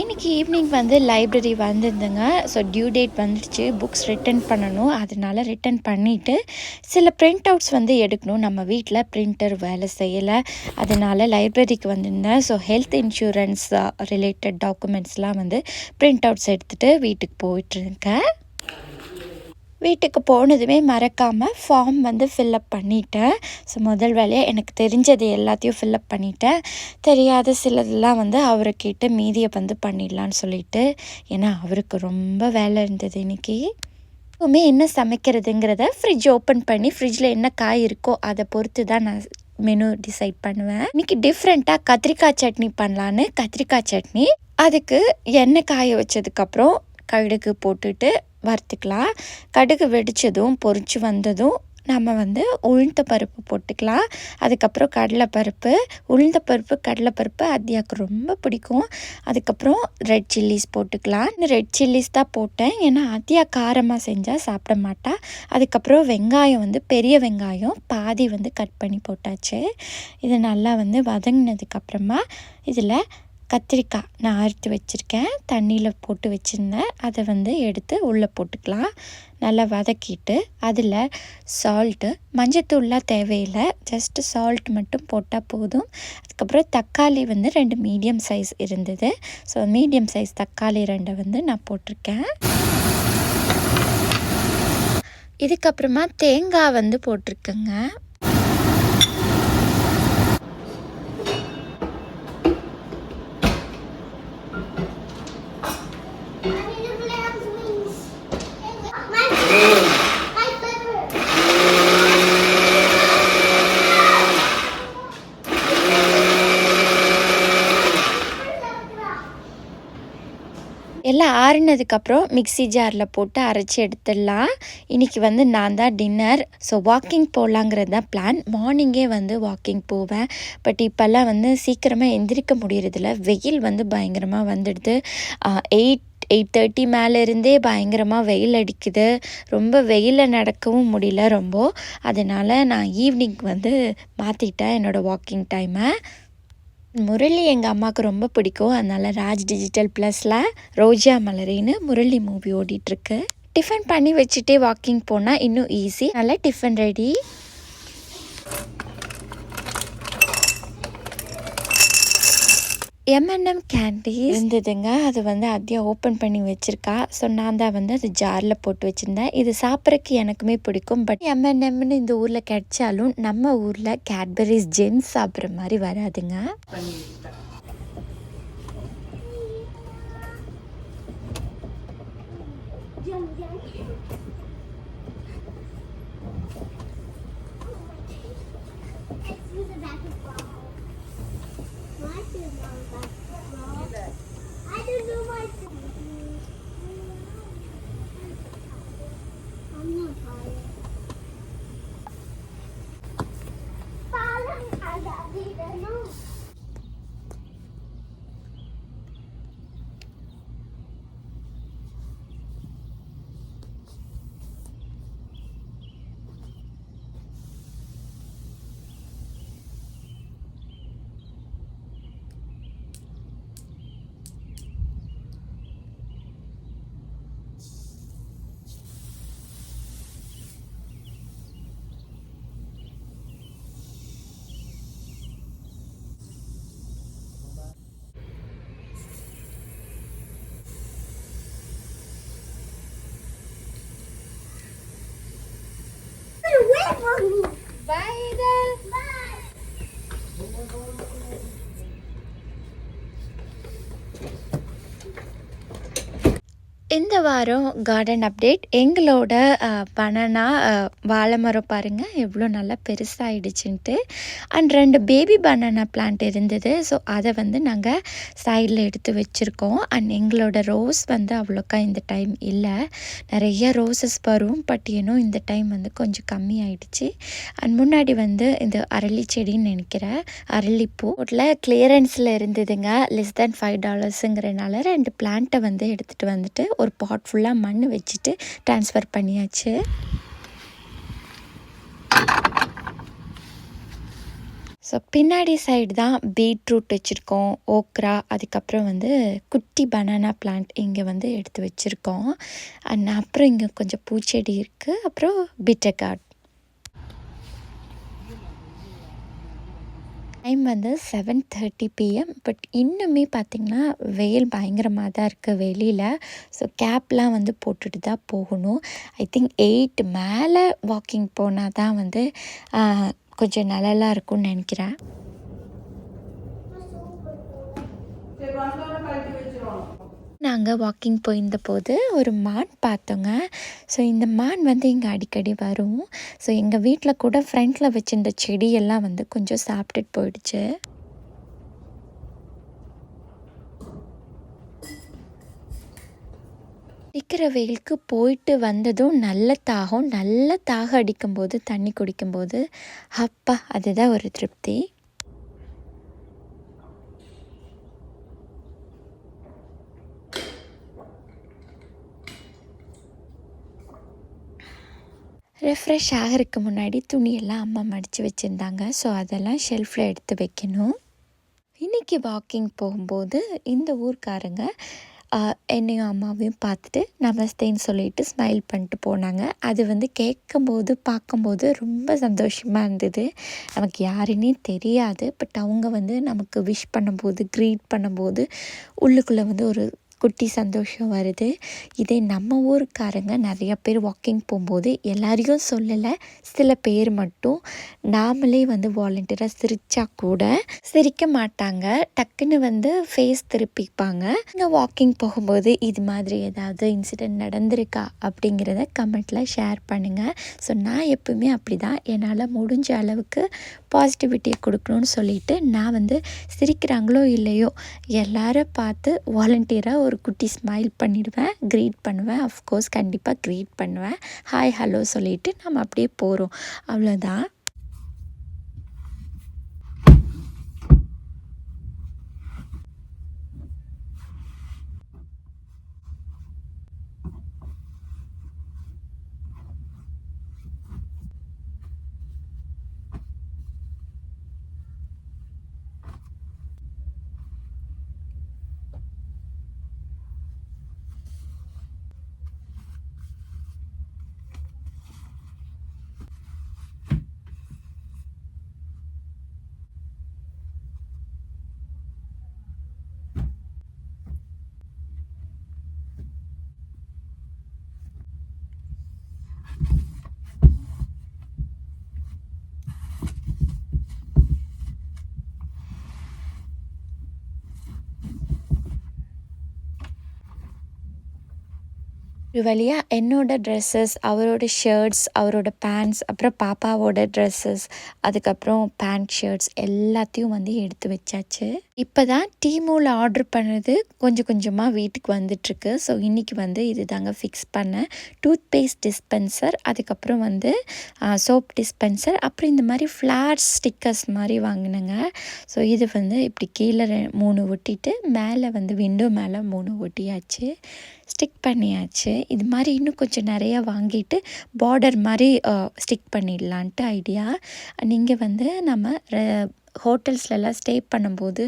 இன்றைக்கி ஈவினிங் வந்து லைப்ரரி வந்திருந்தேங்க. ஸோ டியூ டேட் வந்துடுச்சு. புக்ஸ் ரிட்டர்ன் பண்ணணும். அதனால ரிட்டர்ன் பண்ணிவிட்டு சில பிரிண்ட் அவுட்ஸ் வந்து எடுக்கணும். நம்ம வீட்டில் பிரிண்டர் வேலை செய்யலை. அதனால் லைப்ரரிக்கு வந்திருந்தேன். ஸோ ஹெல்த் இன்சூரன்ஸ் ரிலேட்டட் டாக்குமெண்ட்ஸ்லாம் வந்து பிரிண்ட் அவுட்ஸ் எடுத்துகிட்டு வீட்டுக்கு போயிட்டுருக்கேன் வீட்டுக்கு போனதுமே மறக்காமல் ஃபார்ம் வந்து ஃபில்லப் பண்ணிட்டேன். ஸோ முதல் வேலையாக எனக்கு தெரிஞ்சது எல்லாத்தையும் ஃபில்லப் பண்ணிட்டேன். தெரியாத சிலதெல்லாம் வந்து அவரை கேட்டு மீதியை வந்து பண்ணிடலான்னு சொல்லிட்டு. ஏன்னா அவருக்கு ரொம்ப வேலை இருந்தது இன்னைக்கு. எப்பவுமே என்ன சமைக்கிறதுங்கிறத ஃப்ரிட்ஜ் ஓப்பன் பண்ணி ஃப்ரிட்ஜில் என்ன காய் இருக்கோ அதை பொறுத்து தான் நான் மெனு டிசைட் பண்ணுவேன். இன்னைக்கு டிஃப்ரெண்ட்டாக கத்திரிக்காய் சட்னி பண்ணலான்னு கத்திரிக்காய் சட்னி. அதுக்கு எண்ணெய் காய வச்சதுக்கப்புறம் கடுகு போட்டுட்டு வறுத்துக்கலாம். கடுகு வெடித்ததும் பொறிச்சு வந்ததும் நம்ம வந்து உளுந்த பருப்பு போட்டுக்கலாம். அதுக்கப்புறம் கடலைப்பருப்பு. உளுந்த பருப்பு கடலைப்பருப்பு அதியாக்கு ரொம்ப பிடிக்கும். அதுக்கப்புறம் ரெட் சில்லிஸ் போட்டுக்கலாம். ரெட் சில்லிஸ் தான் போட்டேன். ஏன்னா அதியா காரமாக செஞ்சால் சாப்பிட மாட்டா. அதுக்கப்புறம் வெங்காயம் வந்து பெரிய வெங்காயம் பாதி வந்து கட் பண்ணி போட்டாச்சு. இது நல்லா வந்து வதங்கினதுக்கப்புறமா இதில் கத்திரிக்காய் நான் அறுத்து வச்சுருக்கேன். தண்ணியில் போட்டு வச்சுருந்தேன். அதை வந்து எடுத்து உள்ளே போட்டுக்கலாம். நல்லா வதக்கிட்டு அதில் சால்ட்டு மஞ்சத்தூள்லாம் தேவையில்லை. ஜஸ்ட்டு சால்ட் மட்டும் போட்டால் போதும். அதுக்கப்புறம் தக்காளி வந்து ரெண்டு மீடியம் சைஸ் இருந்தது. ஸோ மீடியம் சைஸ் தக்காளி ரெண்டை வந்து நான் போட்டிருக்கேன். இதுக்கப்புறமா தேங்காய் வந்து போட்டிருக்கேங்க. ஆறினதுக்கப்புறம் மிக்ஸி ஜாரில் போட்டு அரைச்சி எடுத்துடலாம். இன்றைக்கி வந்து நான் தான் டின்னர் ஸோ வாக்கிங் போகலாங்கிறது தான் பிளான் மார்னிங்கே வந்து வாக்கிங் போவேன். பட் இப்போல்லாம் வந்து சீக்கிரமாக எந்திரிக்க முடியறதில்ல. வெயில் வந்து பயங்கரமாக வந்துடுது. எயிட் எயிட் தேர்ட்டி மேலே இருந்தே பயங்கரமாக வெயில் அடிக்குது. ரொம்ப வெயிலில் நடக்கவும் முடியல ரொம்ப. அதனால் நான் ஈவினிங் வந்து மாற்றிட்டேன் என்னோடய வாக்கிங் டைமை முரளி எங்கள் அம்மாவுக்கு ரொம்ப பிடிக்கும். அதனால் ராஜ் டிஜிட்டல் ப்ளஸில் ரோஜா மலரின்னு முரளி மூவி ஓடிட்டுருக்கு. டிஃபன் பண்ணி வச்சுட்டே வாக்கிங் போனால் இன்னும் ஈஸி நல்லா டிஃபன் ரெடி எம்என்எம் கேண்டி இருந்ததுங்க. அது வந்து அதிகம் ஓப்பன் பண்ணி வச்சுருக்கா. ஸோ நான் தான் வந்து அது ஜாரில் போட்டு வச்சுருந்தேன். இது சாப்பிட்றதுக்கு எனக்குமே பிடிக்கும். பட் எம்என்எம்னு இந்த ஊரில் கிடைச்சாலும் நம்ம ஊரில் கேட்பரிஸ் ஜென்ஸ் சாப்பிட்ற மாதிரி வராதுங்க. இந்த வாரம் கார்டன் அப்டேட் எங்களோட பனனா வாழை மரம் பாருங்கள் எவ்வளோ நல்லா பெருசாகிடுச்சுன்ட்டு அண்ட் ரெண்டு பேபி பனானா பிளான்ட் இருந்தது. ஸோ அதை வந்து நாங்கள் சைடில் எடுத்து வச்சுருக்கோம். அண்ட் எங்களோட ரோஸ் வந்து அவ்வளோக்கா இந்த டைம் இல்லை. நிறைய ரோசஸ் வரும். பட் ஏனோ இந்த டைம் வந்து கொஞ்சம் கம்மி ஆயிடுச்சு அண்ட் முன்னாடி வந்து இந்த அரளி செடின்னு நினைக்கிறேன் அரளிப்பூ. ரோட்டில் கிளியரன்ஸில் இருந்ததுங்க. லெஸ் தேன் ஃபைவ் டாலர்ஸுங்கிறனால ரெண்டு பிளான்ட்டை வந்து எடுத்துகிட்டு வந்துட்டு ஒரு ஒரு பாட் ஃபுல்லாக மண் வச்சுட்டு ட்ரான்ஸ்ஃபர் பண்ணியாச்சு. ஸோ பின்னாடி சைடு தான் பீட்ரூட் வச்சுருக்கோம் ஓக்ரா அதுக்கப்புறம் வந்து குட்டி பனானா பிளான்ட் இங்கே வந்து எடுத்து வச்சுருக்கோம். அண்ட் அப்புறம் இங்கே கொஞ்சம் பூச்செடி இருக்குது அப்புறம் பிட்டர் கார்ட் டைம் வந்து செவன் தேர்ட்டி பிஎம் பட் இன்னுமே பார்த்திங்கன்னா வெயில் பயங்கரமாக தான் இருக்குது வெளியில். ஸோ கேப்லாம் வந்து போட்டுட்டு தான் போகணும். ஐ திங்க் எயிட் மேலே வாக்கிங் போனால் தான் வந்து கொஞ்சம் நல்லா இருக்கும்னு நினைக்கிறேன். நாங்கள் வாக்கிங் போயிருந்தபோது ஒரு மான் பார்த்தோங்க. ஸோ இந்த மான் வந்து இங்கே அடிக்கடி வரும். ஸோ எங்கள் வீட்டில் கூட ஃப்ரண்ட்டில் வச்சுருந்த செடியெல்லாம் வந்து கொஞ்சம் சாப்பிட்டுட்டு போயிடுச்சு. அடிக்கிற வெயிலுக்கு போயிட்டு வந்ததும் நல்ல தாகம் நல்ல தாகம் அடிக்கும்போது தண்ணி குடிக்கும்போது அப்பா அதுதான் ஒரு திருப்தி. ரெஃப்ரெஷ் ஆகிறதுக்கு முன்னாடி துணியெல்லாம் அம்மா மடித்து வச்சுருந்தாங்க. ஸோ அதெல்லாம் ஷெல்ஃபில் எடுத்து வைக்கணும். இன்றைக்கி வாக்கிங் போகும்போது இந்த ஊர்க்காரங்க என்னையும் அம்மாவையும் பார்த்துட்டு நமஸ்தேன்னு சொல்லிட்டு ஸ்மைல் பண்ணிட்டு போனாங்க. அது வந்து கேட்கும்போது பார்க்கும்போது ரொம்ப சந்தோஷமாக இருந்தது. நமக்கு யாருன்னே தெரியாது. பட் அவங்க வந்து நமக்கு விஷ் பண்ணும்போது க்ரீட் பண்ணும்போது உள்ளுக்குள்ளே வந்து ஒரு குட்டி சந்தோஷம் வருது. இதே நம்ம ஊருக்காரங்க நிறைய பேர் வாக்கிங் போகும்போது எல்லாரையும் சொல்லலை. சில பேர் மட்டும் நாமளே வந்து வாலண்டியராக சிரிச்சா கூட சிரிக்க மாட்டாங்க. டக்குன்னு வந்து ஃபேஸ் திருப்பிப்பாங்க. இங்கே வாக்கிங் போகும்போது இது மாதிரி ஏதாவது இன்சிடெண்ட் நடந்திருக்கா அப்படிங்கிறத கமெண்ட்டில் ஷேர் பண்ணுங்கள் ஸோ நான் எப்பவுமே அப்படி தான் என்னால் முடிஞ்ச அளவுக்கு பாசிட்டிவிட்டியை கொடுக்கணும்னு சொல்லிட்டு நான் வந்து சிரிக்கிறாங்களோ இல்லையோ எல்லாரும் பார்த்து வாலண்டியராக ஒரு குட்டி ஸ்மைல் பண்ணிடுவேன். க்ரீட் பண்ணுவேன். அஃப்கோர்ஸ் கண்டிப்பாக க்ரீட் பண்ணுவேன். ஹாய் ஹலோ சொல்லிவிட்டு நம்ம அப்படியே போகிறோம் அவ்வளோதான் ஒரு வழியாக என்னோட ட்ரெஸ்ஸஸ் அவரோட ஷர்ட்ஸ் அவரோட பேண்ட்ஸ் அப்புறம் பாப்பாவோட ட்ரெஸ்ஸஸ் அதுக்கப்புறம் பேண்ட் ஷர்ட்ஸ் எல்லாத்தையும் வந்து எடுத்து வச்சாச்சு. இப்போ தான் டீமோவில் ஆர்டர் பண்ணது கொஞ்சம் கொஞ்சமாக வீட்டுக்கு வந்துட்டுருக்கு. ஸோ இன்றைக்கி வந்து இது தாங்க ஃபிக்ஸ் பண்ணேன். டூத் பேஸ்ட் டிஸ்பென்சர் அதுக்கப்புறம் வந்து சோப் டிஸ்பென்சர் அப்புறம் இந்த மாதிரி ஃப்ளார்ஸ் ஸ்டிக்கர்ஸ் மாதிரி வாங்கினேங்க. ஸோ இது வந்து இப்படி கீழே ரெ- மூணு ஒட்டிட்டு மேலே வந்து விண்டோ மேலே மூணு ஒட்டியாச்சு. ஸ்டிக் பண்ணியாச்சு. இது மாதிரி இன்னும் கொஞ்சம் நிறையா வாங்கிட்டு பார்டர் மாதிரி ஸ்டிக் பண்ணிடலான்ட்டு ஐடியா நீங்கள் வந்து நம்ம ஹோட்டல்ஸ்லலாம் ஸ்டே பண்ணும்போது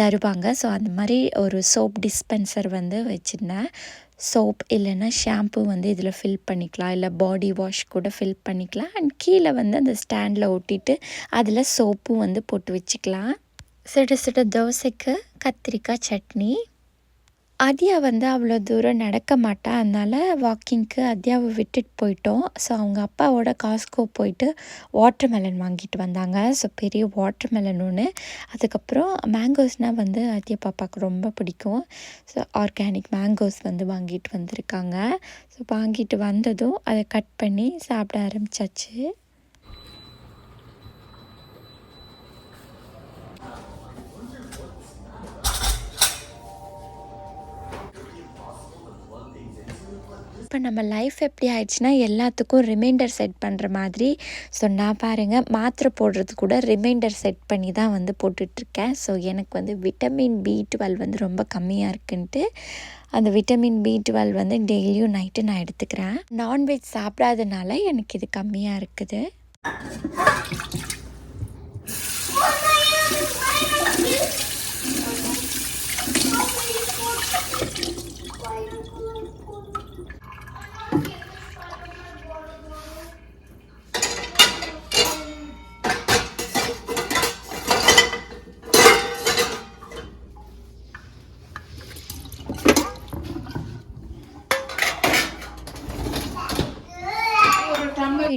தருவாங்க. ஸோ அந்த மாதிரி ஒரு சோப் டிஸ்பென்சர் வந்து வச்சுருந்தேன். சோப் இல்லைன்னா ஷாம்பு வந்து இதில் ஃபில் பண்ணிக்கலாம். இல்லை பாடி வாஷ் கூட ஃபில் பண்ணிக்கலாம். அண்ட் கீழே வந்து அந்த ஸ்டாண்டில் ஒட்டிட்டு அதில் சோப்பும் வந்து போட்டு வச்சுக்கலாம். சிட சிட தோசைக்கு கத்திரிக்காய் சட்னி. ஆதியா வந்து அவ்வளோ தூரம் நடக்க மாட்டா. அதனால் வாக்கிங்க்கு ஆதியாவை விட்டுட்டு போயிட்டோம். ஸோ அவங்க அப்பாவோட காஸ்கோ போயிட்டு வாட்டர் மெலன் வாங்கிட்டு வந்தாங்க. ஸோ பெரிய வாட்டர் மெலன் ஒன்று அதுக்கப்புறம் மேங்கோஸ்னால் வந்து ஆதியா பாப்பாவுக்கு ரொம்ப பிடிக்கும். ஸோ ஆர்கானிக் மேங்கோஸ் வந்து வாங்கிட்டு வந்திருக்காங்க. ஸோ வாங்கிட்டு வந்ததும் அதை கட் பண்ணி சாப்பிட ஆரம்பிச்சாச்சு. இப்போ நம்ம லைஃப் எப்படி ஆயிடுச்சுன்னா எல்லாத்துக்கும் ரிமைண்டர் செட் பண்ணுற மாதிரி ஸோ நான் பாருங்கள் மாத்திரை போடுறது கூட ரிமைண்டர் செட் பண்ணி தான் வந்து போட்டுட்ருக்கேன். ஸோ எனக்கு வந்து விட்டமின் பி டுவெல் வந்து ரொம்ப கம்மியாக இருக்குன்ட்டு அந்த விட்டமின் பி டுவெல் வந்து டெய்லியும் நைட்டு நான் எடுத்துக்கிறேன். நான்வெஜ் சாப்பிடாதனால எனக்கு இது கம்மியாக இருக்குது.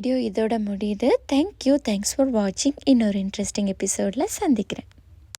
வீடியோ இதோட முடியுது. தேங்க்யூ தேங்க்ஸ் ஃபார் வாட்சிங் இன்னொரு இன்ட்ரெஸ்டிங் எபிசோடில் சந்திக்கிறேன்.